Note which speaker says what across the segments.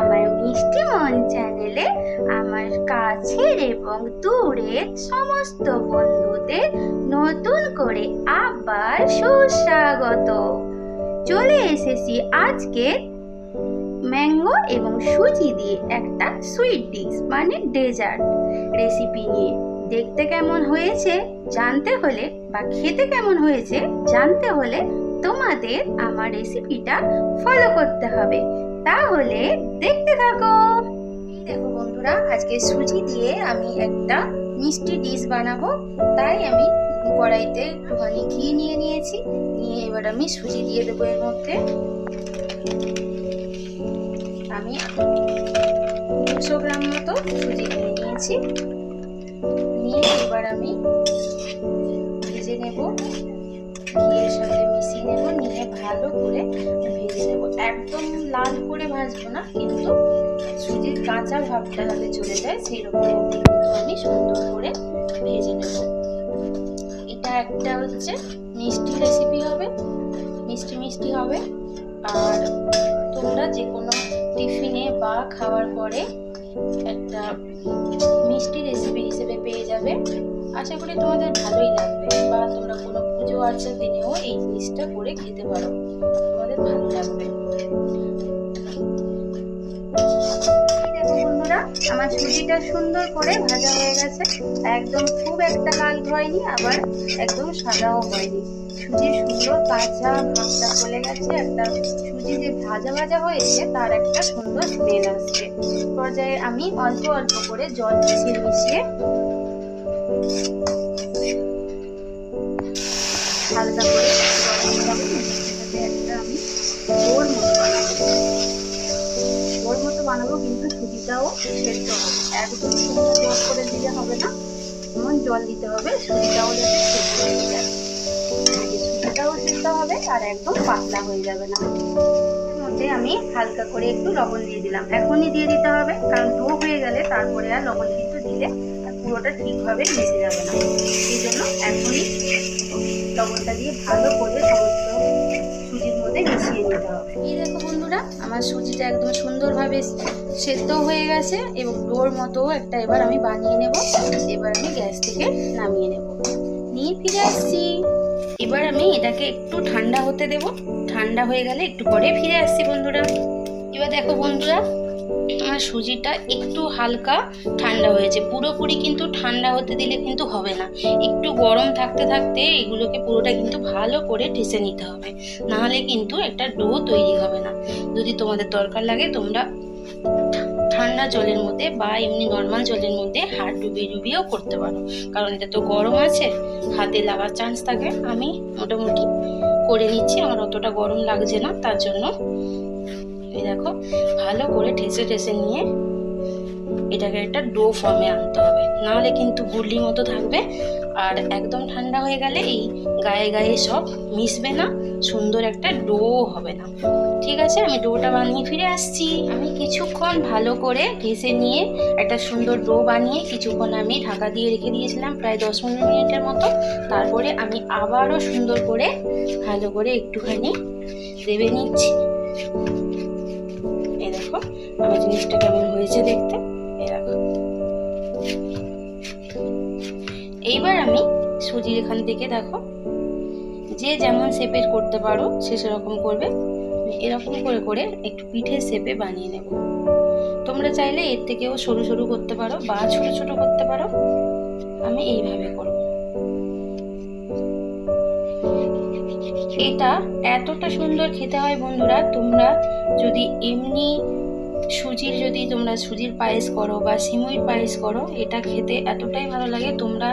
Speaker 1: আমার মিষ্টি মন চ্যানেলে আমার কাছের এবং দূরের সমস্ত বন্ধুদের নতুন করে আবার সুস্বাগত। চলে এসেছি আজকে ম্যাঙ্গো এবং সুজি দিয়ে একটা সুইট ডিশ মানে ডেজার্ট রেসিপি নিয়ে। দেখতে কেমন হয়েছে, জানতে হলে বা খেতে কেমন হয়েছে, জানতে হলে তোমাদের আমার রেসিপিটা ফলো করতে হবে। তাহলে দেখতে থাকো। দেখো বন্ধুরা, আজকে সুজি দিয়ে আমি একটা মিষ্টি ডিশ বানাবো। তাই আমি কড়াইতে একটুখানি ঘি নিয়ে নিয়েছি। নিয়ে এবার আমি সুজি দিয়ে দেবো এর মধ্যে। আমি দুশো গ্রাম মতো সুজি নিয়ে নিয়েছি। নিয়ে এবার আমি ভেজে নেব। ঘিয়ের সাথে মিশিয়ে নেব। নিয়ে ভালো করে একদম লাল করে ভাজবো না, কিন্তু সুজির কাঁচা ভাবটা যাতে চলে যায় সেই রকম আমি সুন্দর করে ভেজে নেব। এটা একটা হচ্ছে মিষ্টি রেসিপি হবে, মিষ্টি মিষ্টি হবে। আর তোমরা যে কোনো টিফিনে বা খাওয়ার পরে একটা মিষ্টি রেসিপি হিসেবে পেয়ে যাবে। আশা করি তোমাদের ভালোই লাগবে বা তোমরা কোনো পুজো আর্চার দিনেও এই জিনিসটা করে খেতে পারো। তোমাদের ভালো লাগবে। আমার সুজিটা সুন্দর করে ভাজা হয়ে গেছে। একদম খুব একটা লাল হয়নি, আবার একদম সাদাও হয়নি। সুজির সুন্দর কাঁচা ভাবটা চলে গেছে। একটা সুজি যে ভাজা ভাজা হয়েছে, তার একটা সুন্দর স্মেল আসছে। পর্যায়ে আমি অল্প অল্প করে জল মিশিয়ে মিশিয়ে হালকা করে একটা আমি ওর মতো বানাবো। ওর মতো বানাবো, কিন্তু সুজিটাও সেদ্ধ একদম শুকনো জল করে দিলে হবে না। এমন জল দিতে হবে, সুজিটাও যাতে সেদ্ধ হয়ে সুজিটাও সেদ্ধ হবে আর একদম পাতলা হয়ে যাবে না। মধ্যে আমি হালকা করে একটু লবণ দিয়ে দিলাম। এখনই দিয়ে দিতে হবে, কারণ ডো হয়ে গেলে তারপরে আর লবণ কিন্তু দিলে পুরোটা ঠিকভাবে মিশে যাবে না। লবণটা দিয়ে ভালো করে সমস্ত সুজির মধ্যে মিশিয়ে নিতে হবে। এই দেখো বন্ধুরা, আমার সুজিটা একদম সুন্দরভাবে সেদ্ধ হয়ে গেছে এবং ডোর মতো একটা এবার আমি বানিয়ে নেব। এবার আমি গ্যাস থেকে নামিয়ে নেব। নিয়ে ফিরে আসছি। এবার আমি এটাকে একটু ঠান্ডা হতে দেব। ঠান্ডা হয়ে গেলে একটু পরে ফিরে আসছি বন্ধুরা। এবার দেখো বন্ধুরা আমার সুজিটা একটু হালকা ঠান্ডা হয়েছে। পুরোপুরি কিন্তু ঠান্ডা হতে দিলে কিন্তু হবে না। একটু গরম থাকতে থাকতে এগুলোকে পুরোটা কিন্তু ভালো করে ঠেসে নিতে হবে। নাহলে কিন্তু একটা ডো তৈরি হবে না। যদি তোমাদের দরকার লাগে তোমরা ঠান্ডা জলের মধ্যে বা এমনি নর্মাল জলের মধ্যে হাত ডুবিয়ে ডুবিয়েও করতে পারো। কারণ এটা তো গরম আছে, হাতে লাগার চান্স থাকে। আমি মোটামুটি করে নিচ্ছি, আমার অতটা গরম লাগছে না, তার জন্য এই দেখো, ভালো করে ঠেসে ঠেসে নিয়ে এটাকে একটা ডো ফর্মে আনতে হবে। নাহলে কিন্তু গুল্লি মতো থাকবে। আর একদম ঠান্ডা হয়ে গেলে এই গায়ে গায়ে সব মিশবে না, সুন্দর একটা ডো হবে না। ঠিক আছে? আমি ডোটা বানিয়ে ফিরে আসছি। আমি কিছুক্ষণ ভালো করে ঘেসে নিয়ে একটা সুন্দর ডো বানিয়ে কিছুক্ষণ আমি ঢাকা দিয়ে রেখে দিয়েছিলাম, প্রায় দশ পনেরো মিনিটের মতো। তারপরে আমি আবারও সুন্দর করে, ভালো করে একটুখানি দেবে নিচ্ছি। জিনিসটা কেমন হয়েছে দেখতে? এই এইবার আমি সুজির এখান থেকে দেখো, যে যেমন শেপের করতে পারো, সে সেরকম করবে। এরকম করে করে একটু পিঠের শেপে বানিয়ে নেব। তোমরা চাইলে এর থেকেও সরু সরু করতে পারো বা ছোট ছোট করতে পারো। আমি এইভাবে করব। এটা এতটা সুন্দর খেতে হয় বন্ধুরা, তোমরা যদি এমনি সুজির যদি তোমরা সুজির পায়েস করো বা সিমুইর পায়েস করো, এটা খেতে এতটাই ভালো লাগে, তোমরা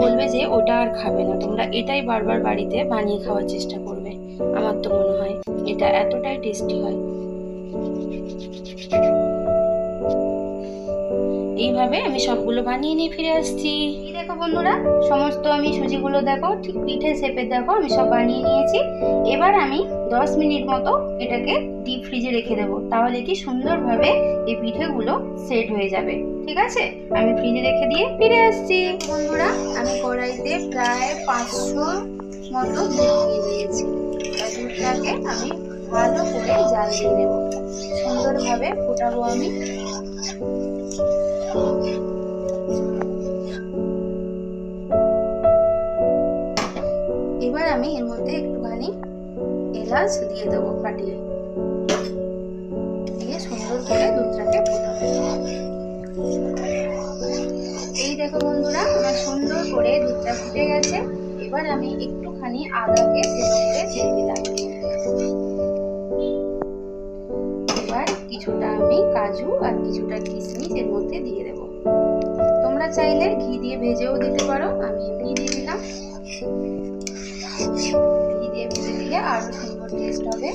Speaker 1: বলবে যে ওটা আর খাবে না। তোমরা এটাই বারবার বাড়িতে বানিয়ে খাওয়ার চেষ্টা করবে, আমার তো মনে হয়। এটা এতটাই টেস্টি হয়। এইভাবে আমি সবগুলো বানিয়ে নিয়ে ফিরে আসছি। দেখো বন্ধুরা, সমস্ত আমি সুজিগুলো দেখো, ঠিক পিঠে শেপের দেখো, আমি সব বানিয়ে নিয়েছি। এবার আমি দশ মিনিট মতো এটাকে ডিপ ফ্রিজে রেখে দেবো। তাহলে কি সুন্দরভাবে এই পিঠেগুলো সেট হয়ে যাবে। ঠিক আছে? আমি ফ্রিজে রেখে দিয়ে ফিরে আসছি। বন্ধুরা, আমি কড়াইতে প্রায় পাঁচশো মতো নিয়েছি দুধটাকে আমি ভালো করে জাল দিয়ে নেব। সুন্দরভাবে ফোটাবো আমি। এবার আমি এর মধ্যে একটুখানি এলাচ দিয়ে দেবো ফাটিয়ে। সুন্দর করে দুধটাকে এই দেখো বন্ধুরা, আমার সুন্দর করে দুধটা ফুটে গেছে। এবার আমি একটুখানি আদাকে সেদ্ধ করে দিয়ে দিলাম এবার কিছুটা আমি কাজু আর কিছুটা কিশমিশ এর মধ্যে দিয়ে দেব। তোমরা চাইলে ঘি দিয়ে ভেজেও দিতে পারো, আমি এমনি দিয়ে দিলাম। ঘি দিয়ে ভেজে দিলে আরও সুন্দর টেস্ট হবে।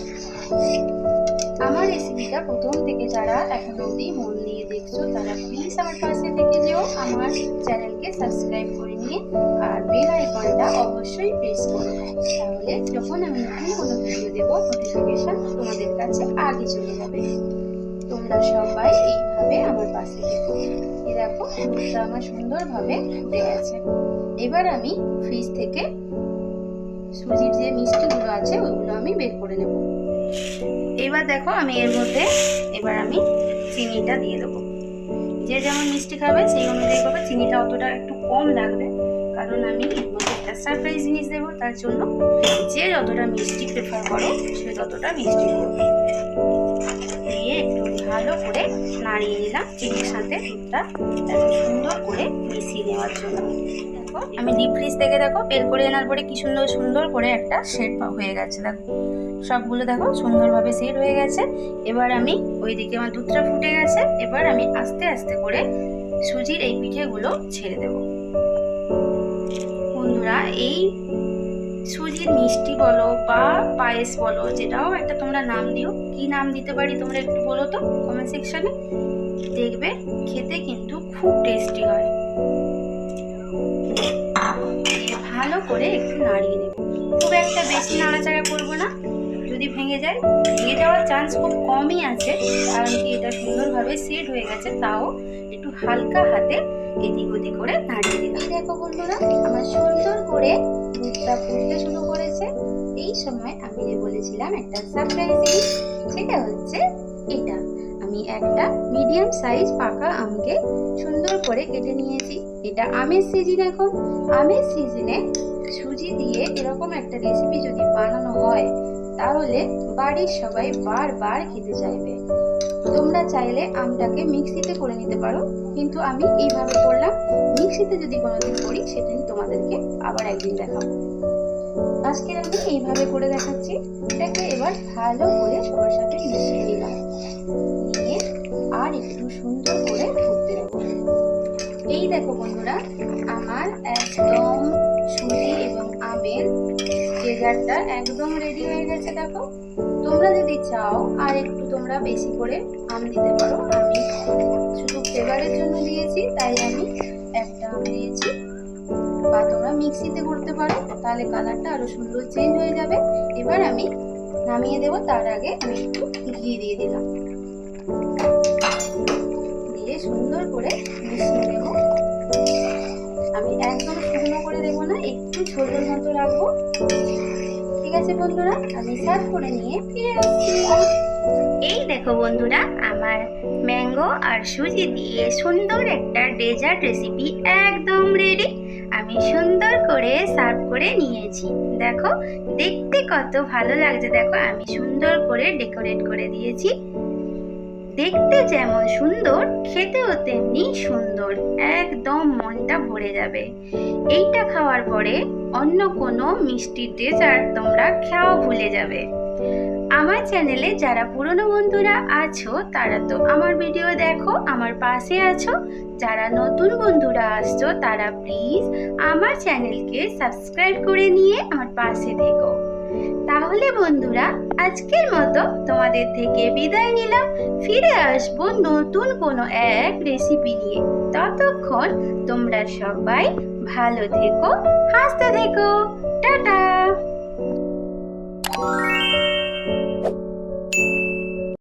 Speaker 1: আমার রেসিপিটা প্রথম থেকে যারা এখন অবধি মন নিয়ে দেখছ, তারা প্লিজ আমার পাশে থেকে যেও। আমার চ্যানেলকে সাবস্ক্রাইব করে নিয়ে আর বেল আইকনটা অবশ্যই প্রেস করো তাহলে যখন আমি নতুন কোনো ভিডিও দেবো নোটিফিকেশন তোমাদের কাছে আগে চলে যাবে। তোমরা সবাই এইভাবে আমার পাশে থেকো। এই দেখো দুধটা আমার সুন্দরভাবে ফুটে গেছে। এবার আমি ফ্রিজ থেকে সুজির যে মিষ্টিগুলো আছে ওইগুলো আমি বের করে নেব। এবার দেখো আমি এর মধ্যে এবার আমি চিনিটা দিয়ে দেবো। যে যেমন মিষ্টি খাবে, সেই অনুযায়ী করবে চিনিটা অতটা একটু কম লাগবে। কারণ আমি এর মধ্যে একটা সারপ্রাইজ জিনিস দেবো, তার জন্য যে যতটা মিষ্টি প্রেফার করো, সে ততটা মিষ্টি করবে। দিয়ে একটু ভালো করে নাড়িয়ে নিলাম, চিনির সাথে দুধটা সুন্দর করে মিশিয়ে নেওয়ার জন্য। আমি ডিপ ফ্রিজ থেকে দেখো, বের করে আনার পরে কি সুন্দর সুন্দর করে একটা শেড হয়ে গেছে, দেখো। সবগুলো দেখো সুন্দরভাবে সেট হয়ে গেছে। এবার আমি ওইদিকে আমার দুধটা ফুটে গেছে, এবার আমি আস্তে আস্তে করে সুজির এই পিঠেগুলো ছেড়ে দেব। বন্ধুরা, এই সুজির মিষ্টি বলো বা পায়েস বলো, যেটাও একটা তোমরা নাম দিও। কি নাম দিতে পারি তোমরা একটু বলো তো কমেন্ট সেকশনে দেখবে খেতে কিন্তু খুব টেস্টি হয়। ভালো করে একটু নাড়িয়ে নেব। খুব একটা বেশি নাড়াচাড়া করব না। যদি ভেঙে যায়, ভেঙে যাওয়ার চান্স খুব কমই আছে, কারণ কি এটা সুন্দরভাবে সেট হয়ে গেছে, তাও একটু হালকা হাতে এদিক ওদিক করে নাড়িয়ে দিলাম। দেখো বন্ধুরা, আমার সুন্দর করে দুধটা ফুটতে শুরু করেছে। এই সময় আমি যে বলেছিলাম, একটা সারপ্রাইজ সেটা হচ্ছে এটা। আমি একটা মিডিয়াম সাইজ পাকা আমকে সুন্দর করে কেটে নিয়েছি। এটা আমের সিজন এখন। আমের সিজনে সুজি দিয়ে এরকম একটা রেসিপি যদি বানানো হয়, তাহলে বাড়ির সবাই বারবার খেতে চাইবে। তোমরা চাইলে আমটাকে মিক্সিতে করে নিতে পারো, কিন্তু আমি এইভাবে করলাম। মিক্সিতে যদি কোনোদিন করি সেদিন তোমাদেরকে আবার একদিন দেখাবো। আজকে আমি এইভাবে করে দেখাচ্ছি। এটাকে এবার ভালো করে সবার সাথে মিশিয়ে দিলাম নিয়ে আর একটু সুন্দর করে ফুটতে দেবো। এই দেখো বন্ধুরা, আমার একদম সুজি এবং আমের ডেজার্টটা একদম রেডি হয়ে গেছে দেখো। তোমরা যদি চাও আর একটু তোমরা বেশি করে আম দিতে পারো। আমি শুধু ফ্লেভারের জন্য দিয়েছি, তাই আমি একটা আম দিয়েছি। বা তোমরা মিক্সিতে করতে পারো, তাহলে কালারটা আরও সুন্দর চেঞ্জ হয়ে যাবে। এবার আমি নামিয়ে দেবো, তার আগে আমি একটু ঘি দিয়ে দিলাম। দিয়ে সুন্দর করে মিশিয়ে নেব। আমি একদম শুকনো করে দেবো না, একটু ঝোলের মতো রাখব। ঠিক আছে বন্ধুরা, আমি সার্ভ করে নিয়ে ফিরে আসছি। এই দেখো বন্ধুরা, আমার ম্যাঙ্গো আর সুজি দিয়ে সুন্দর একটা ডেজার্ট রেসিপি একদম রেডি আমি সুন্দর করে সার্ভ করে নিয়েছি। দেখো, দেখতে কত ভালো লাগছে। দেখো, আমি সুন্দর করে ডেকোরেট করে দিয়েছি। দেখতে যেমন সুন্দর, খেতেও তেমনি সুন্দর। একদম মনটা ভরে যাবে। এইটা খাওয়ার পরে অন্য কোনো মিষ্টি ডেজার্ট তোমরা খাওয়া ভুলে যাবে। আমার চ্যানেলে যারা পুরনো বন্ধুরা আছো, তারা তো আমার ভিডিও দেখো, আমার পাশে আছো। যারা নতুন বন্ধুরা আসছো, তারা প্লিজ আমার চ্যানেলকে সাবস্ক্রাইব করে নিয়ে আমার পাশে থেকো। তাহলে বন্ধুরা, আজকের মতো তোমাদের থেকে বিদায় নিলাম। ফিরে আসব নতুন কোনো এক রেসিপি নিয়ে। ততক্ষণ তোমরা সবাই ভালো থেকো, হাসতে থেকো। টাটা!